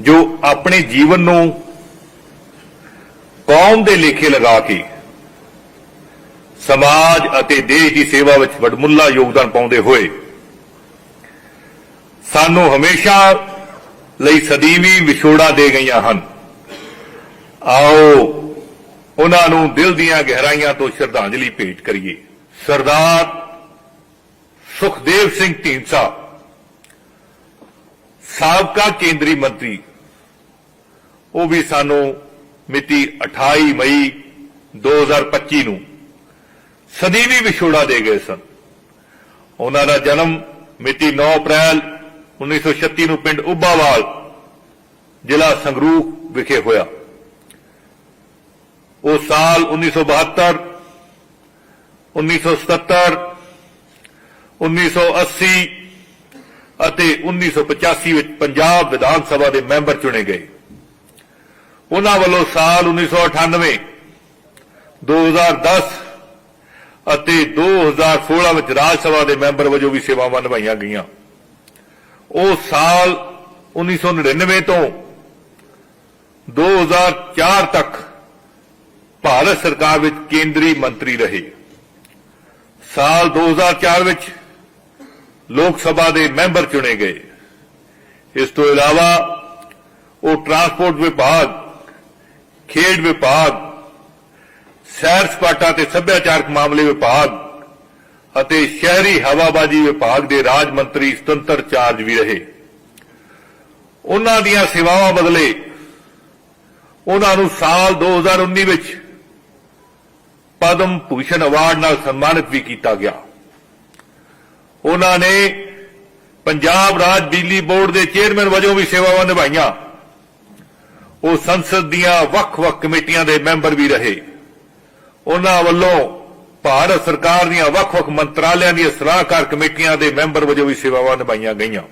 ਜੋ ਆਪਣੇ ਜੀਵਨ ਨੂੰ ਕੌਮ ਦੇ ਲੇਖੇ ਲਗਾ ਕੇ ਸਮਾਜ ਅਤੇ ਦੇਸ਼ ਦੀ ਸੇਵਾ ਵਿੱਚ ਵਡਮੁੱਲਾ ਯੋਗਦਾਨ ਪਾਉਂਦੇ ਹੋਏ ਸਾਨੂੰ ਹਮੇਸ਼ਾ ਲਈ ਸਦੀਵੀ ਵਿਛੋੜਾ ਦੇ ਗਈਆਂ ਹਨ। ਆਓ ਉਹਨਾਂ ਨੂੰ ਦਿਲ ਦੀਆਂ ਗਹਿਰਾਈਆਂ ਤੋਂ ਸ਼ਰਧਾਂਜਲੀ ਭੇਟ ਕਰੀਏ। ਸਰਦਾਰ ਸੁਖਦੇਵ ਸਿੰਘ ਢੀਂਡਸਾ ਸਾਬਕਾ ਕੇਂਦਰੀ ਮੰਤਰੀ, ਉਹ ਵੀ ਸਾਨੂੰ ਮਿਤੀ 28 ਮਈ 2025 ਨੂੰ ਸਦੀਵੀ ਵਿਛੋੜਾ ਦੇ ਗਏ ਸਨ। ਉਹਨਾਂ ਦਾ ਜਨਮ ਮਿਤੀ 9 ਅਪ੍ਰੈਲ 1936 ਨੂੰ ਪਿੰਡ ਉੱਬਾਵਾਲ ਜ਼ਿਲ੍ਹਾ ਸੰਗਰੂਰ ਵਿਖੇ ਹੋਇਆ। ਉਹ ਸਾਲ 1972 1977 1980 ਅਤੇ 1985 ਵਿੱਚ ਪੰਜਾਬ ਵਿਧਾਨ ਸਭਾ ਦੇ ਮੈਂਬਰ ਚੁਣੇ ਗਏ। ਉਹਨਾਂ ਵੱਲੋਂ ਸਾਲ 1998 2010 ਅਤੇ 2016 ਵਿੱਚ ਰਾਜ ਸਭਾ ਦੇ ਮੈਂਬਰ ਵਜੋਂ ਵੀ ਸੇਵਾਵਾਂ ਨਿਭਾਈਆਂ ਗਈਆਂ। ਉਹ ਸਾਲ 1999 ਤੋਂ 2004 ਤੱਕ ਭਾਰਤ ਸਰਕਾਰ ਵਿੱਚ ਕੇਂਦਰੀ ਮੰਤਰੀ ਰਹੇ। ਸਾਲ 2004 ਵਿੱਚ ਲੋਕ ਸਭਾ ਦੇ ਮੈਂਬਰ ਚੁਣੇ ਗਏ। ਇਸ ਤੋਂ ਇਲਾਵਾ ਉਹ ਟਰਾਂਸਪੋਰਟ ਵਿਭਾਗ, ਖੇਡ ਵਿਭਾਗ, ਸੈਰ ਸਪਾਟਾ ਤੇ ਸੱਭਿਆਚਾਰਕ ਮਾਮਲੇ ਵਿਭਾਗ ਅਤੇ ਸ਼ਹਿਰੀ ਹਵਾਬਾਜ਼ੀ ਵਿਭਾਗ ਦੇ ਰਾਜ ਮੰਤਰੀ ਸੁਤੰਤਰ ਚਾਰਜ ਵੀ ਰਹੇ। ਉਹਨਾਂ ਦੀਆਂ ਸੇਵਾਵਾਂ ਬਦਲੇ ਉਹਨਾਂ ਨੂੰ ਸਾਲ 2019 ਵਿੱਚ ਪਦਮ ਭੂਸ਼ਣ ਅਵਾਰਡ ਨਾਲ ਸਨਮਾਨਿਤ ਵੀ ਕੀਤਾ ਗਿਆ। ਉਹਨਾਂ ਨੇ ਪੰਜਾਬ ਰਾਜ ਬਿਜਲੀ ਬੋਰਡ ਦੇ ਚੇਅਰਮੈਨ ਵਜੋਂ ਵੀ ਸੇਵਾਵਾਂ ਨਿਭਾਈਆਂ। ਉਹ ਸੰਸਦ ਦੀਆਂ ਵੱਖ-ਵੱਖ ਕਮੇਟੀਆਂ ਦੇ ਮੈਂਬਰ ਵੀ ਰਹੇ। ਉਹਨਾਂ ਵੱਲੋਂ ਭਾਰਤ ਸਰਕਾਰ ਦੀਆਂ ਵੱਖ-ਵੱਖ ਮੰਤਰਾਲਿਆਂ ਦੀਆਂ ਸਲਾਹਕਾਰ ਕਮੇਟੀਆਂ ਦੇ ਮੈਂਬਰ ਵਜੋਂ ਵੀ ਸੇਵਾਵਾਂ ਨਿਭਾਈਆਂ ਗਈਆਂ।